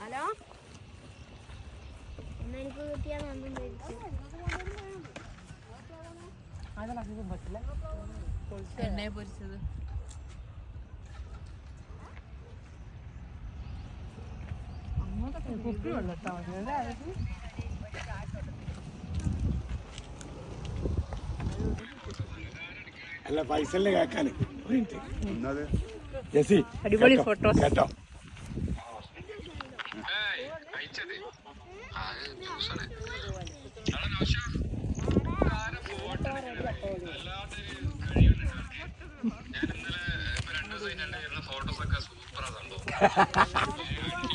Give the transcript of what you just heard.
Hello? എന്നാ എനിക്ക് കിട്ടിയാൽ എണ്ണ പൊരിച്ചത്. കുപ്പി വെള്ളട്ടോ അല്ല ഫൈസലിനെ മിനിറ്റ്. ജെസി അടിപൊളി കേട്ടോ, ഫോട്ടോസ് ഒക്കെ സൂപ്പറാ സംഭവം.